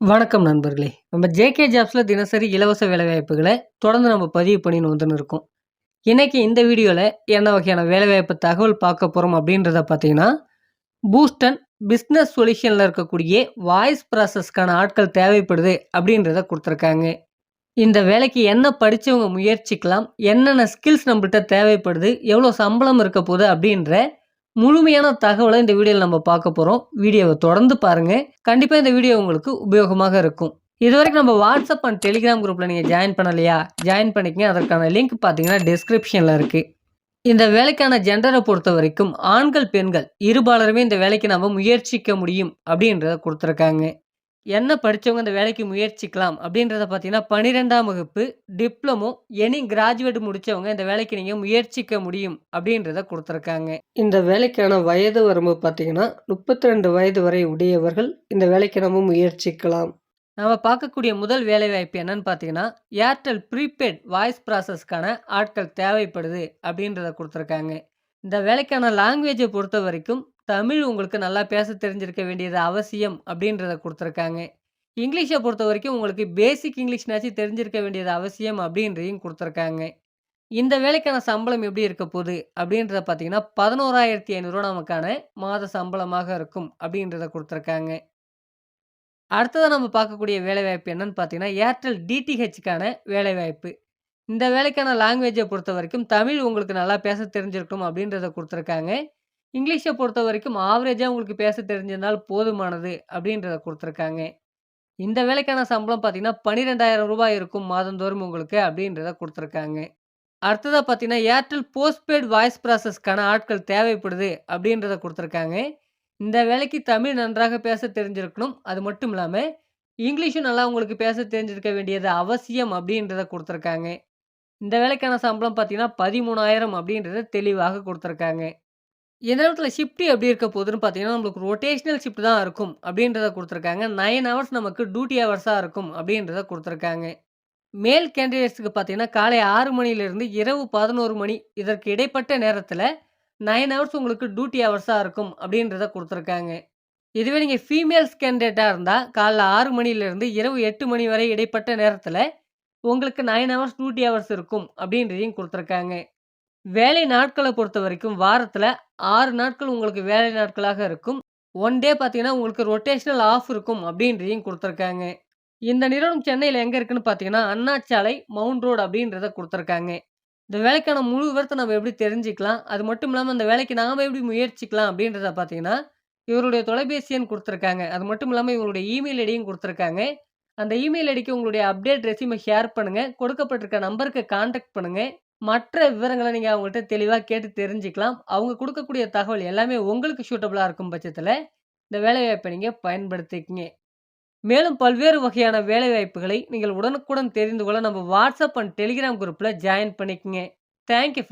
வணக்கம் நண்பர்களே! நம்ம ஜேகே ஜாப்ஸில் தினசரி இலவச வேலைவாய்ப்புகளை தொடர்ந்து நம்ம பதிவு பண்ணின்னு வந்துன்னு இருக்கோம். இன்றைக்கி இந்த வீடியோவில் என்ன வகையான வேலைவாய்ப்பு தகவல் பார்க்க போகிறோம் அப்படின்றத பார்த்தீங்கன்னா, பூஸ்டன் பிஸ்னஸ் சொல்யூஷனில் இருக்கக்கூடிய வாய்ஸ் ப்ராசஸ்க்கான ஆட்கள் தேவைப்படுது அப்படின்றத கொடுத்துருக்காங்க இந்த வேலைக்கு என்ன படித்தவங்க முயற்சிக்கலாம்? என்னென்ன ஸ்கில்ஸ் நம்மள்கிட்ட தேவைப்படுது? எவ்வளோ சம்பளம் இருக்க போகுது அப்படின்ற முழுமையான தகவலை இந்த வீடியோவில் நம்ம பார்க்க போகிறோம் வீடியோவை தொடர்ந்து பாருங்க. கண்டிப்பாக இந்த வீடியோ உங்களுக்கு உபயோகமாக இருக்கும். இதுவரைக்கும் நம்ம வாட்ஸ்அப் அண்ட் டெலிகிராம் குரூப்பில் நீங்கள் ஜாயின் பண்ணலையா? ஜாயின் பண்ணிக்கங்க. அதற்கான லிங்க் பார்த்தீங்கன்னா, டிஸ்கிரிப்ஷனில் இருக்குது இந்த வேலைக்கான ஜென்ரரை பொறுத்த வரைக்கும் ஆண்கள், பெண்கள் இருபாலருமே இந்த வேலைக்கு நம்ம முயற்சிக்க முடியும் அப்படின்றத கொடுத்துருக்காங்க என்ன படிச்சவங்க இந்த வேலைக்கு முயற்சிக்கலாம் அப்படின்றத பார்த்தீங்கன்னா, 12ஆம் வகுப்பு, டிப்ளமோ, எனி கிராஜுவேட் முடிச்சவங்க இந்த வேலைக்கு நீங்க முயற்சிக்க முடியும் அப்படின்றத குடுத்துருக்காங்க. இந்த வேலைக்கான வயது வரம்பு பார்த்தீங்கன்னா, 32 வயது வரை உடையவர்கள் இந்த வேலைக்கு நம்ம முயற்சிக்கலாம். நாம பார்க்கக்கூடிய முதல் வேலைவாய்ப்பு என்னன்னு பார்த்தீங்கன்னா, ஏர்டெல் ப்ரீபெய்ட் வாய்ஸ் ப்ராசஸ்க்கான ஆட்கள் தேவைப்படுது அப்படின்றத குடுத்துருக்காங்க. இந்த வேலைக்கான லாங்குவேஜ பொறுத்தவரைக்கும் தமிழ் உங்களுக்கு நல்லா பேச தெரிஞ்சிருக்க வேண்டியது அவசியம் அப்படின்றத கொடுத்துருக்காங்க. இங்கிலீஷை பொறுத்த வரைக்கும் உங்களுக்கு பேசிக் இங்கிலீஷ்னாச்சும் தெரிஞ்சிருக்க வேண்டியது அவசியம் அப்படின்றதையும் கொடுத்துருக்காங்க. இந்த வேலைக்கான சம்பளம் எப்படி இருக்க போகுது அப்படின்றத பார்த்தீங்கன்னா, பதினோராயிரத்தி ஐநூறுரூவா நமக்கான மாத சம்பளமாக இருக்கும் அப்படின்றத கொடுத்துருக்காங்க. அடுத்ததாக நம்ம பார்க்கக்கூடிய வேலைவாய்ப்பு என்னன்னு பார்த்தீங்கன்னா, ஏர்டெல் டிடிஹெச்சுக்கான வேலைவாய்ப்பு. இந்த வேலைக்கான லாங்வேஜை பொறுத்த வரைக்கும் தமிழ் உங்களுக்கு நல்லா பேச தெரிஞ்சிருக்கணும் அப்படின்றத கொடுத்துருக்காங்க. இங்கிலீஷை பொறுத்த வரைக்கும் ஆவரேஜாக உங்களுக்கு பேச தெரிஞ்சிருந்தால் போதுமானது அப்படின்றத கொடுத்துருக்காங்க. இந்த வேலைக்கான சம்பளம் பார்த்தீங்கன்னா, பன்னிரெண்டாயிரம் ரூபாய் இருக்கும் மாதந்தோறும் உங்களுக்கு அப்படின்றத கொடுத்துருக்காங்க. அடுத்ததாக பார்த்தீங்கன்னா, ஏர்டெல் போஸ்ட்பெய்ட் வாய்ஸ் ப்ராசஸ்க்கான ஆட்கள் தேவைப்படுது அப்படின்றத கொடுத்துருக்காங்க. இந்த வேலைக்கு தமிழ் நன்றாக பேச தெரிஞ்சிருக்கணும். அது மட்டும் இல்லாமல் இங்கிலீஷும் நல்லா உங்களுக்கு பேச தெரிஞ்சிருக்க வேண்டியது அவசியம் அப்படின்றத கொடுத்துருக்காங்க. இந்த வேலைக்கான சம்பளம் பார்த்தீங்கன்னா, 13,000 அப்படின்றத தெளிவாக கொடுத்துருக்காங்க. எந்த இடத்துல ஷிஃப்ட் எப்படி இருக்க போகுதுன்னு பார்த்தீங்கன்னா, நம்மளுக்கு ரொட்டேஷனல் ஷிஃப்ட் தான் இருக்கும் அப்படின்றத கொடுத்துருக்காங்க. நைன் ஹவர்ஸ் நமக்கு டியூட்டி ஹவர்ஸாக இருக்கும் அப்படின்றத கொடுத்துருக்காங்க. மேல் கேண்டிடேட்ஸுக்கு பார்த்தீங்கன்னா, காலை ஆறு மணிலேருந்து இரவு 11 மணி இதற்கு இடைப்பட்ட நேரத்தில் நைன் ஹவர்ஸ் உங்களுக்கு டியூட்டி ஹவர்ஸாக இருக்கும் அப்படின்றத கொடுத்துருக்காங்க. இதுவே நீங்கள் ஃபீமேல்ஸ் கேண்டிடேட்டாக இருந்தால் காலைல ஆறு மணிலேருந்து இரவு எட்டு மணி வரை இடைப்பட்ட நேரத்தில் உங்களுக்கு நைன் ஹவர்ஸ் டியூட்டி ஹவர்ஸ் இருக்கும் அப்படின்றதையும் கொடுத்துருக்காங்க. வேலை நாட்கள பொறுத்தவரைக்கும் வாரத்தில் 6 நாட்கள் உங்களுக்கு வேலை நாட்களாக இருக்கும். 1 டே பார்த்தீங்கன்னா, உங்களுக்கு ரொட்டேஷனல் ஆஃப் இருக்கும் அப்படின்றதையும் கொடுத்துருக்காங்க இந்த நிறுவனம் சென்னையில எங்க இருக்குன்னு பார்த்தீங்கன்னா, அண்ணா சாலை, மவுண்ட் ரோடு அப்படின்றத கொடுத்துருக்காங்க இந்த வேலைக்கான முழு விவரத்த நம்ம எப்படி தெரிஞ்சுக்கலாம்? அது மட்டும் இல்லாம அந்த வேலைக்கு நாம எப்படி முயற்சிக்கலாம்? அப்படின்றத பார்த்தீங்கன்னா, இவருடைய தொலைபேசி எண் கொடுத்துருக்காங்க அது மட்டும் இல்லாம இவங்களுடைய இமெயில் ஐடியும் கொடுத்துருக்காங்க அந்த இமெயில் ஐடிக்கு உங்களுடைய அப்டேட் ரெஸ்யூம ஷேர் பண்ணுங்க. கொடுக்கப்பட்டிருக்க நம்பருக்கு கான்டாக்ட் பண்ணுங்க. மற்ற விவரங்களை நீங்கள் அவங்கள்ட்ட தெளிவா கேட்டு தெரிஞ்சுக்கலாம். அவங்க கொடுக்கக்கூடிய தகவல் எல்லாமே உங்களுக்கு சூட்டபுளாக இருக்கும் பட்சத்தில் இந்த வேலைவாய்ப்பை நீங்கள் பயன்படுத்திக்கிங்க மேலும் பல்வேறு வகையான வேலைவாய்ப்புகளை நீங்கள் உடனுக்குடன் தெரிந்து கொள்ள நம்ம வாட்ஸ்அப் அண்ட் டெலிகிராம் குரூப்ல ஜாயின் பண்ணிக்கங்க. Thank you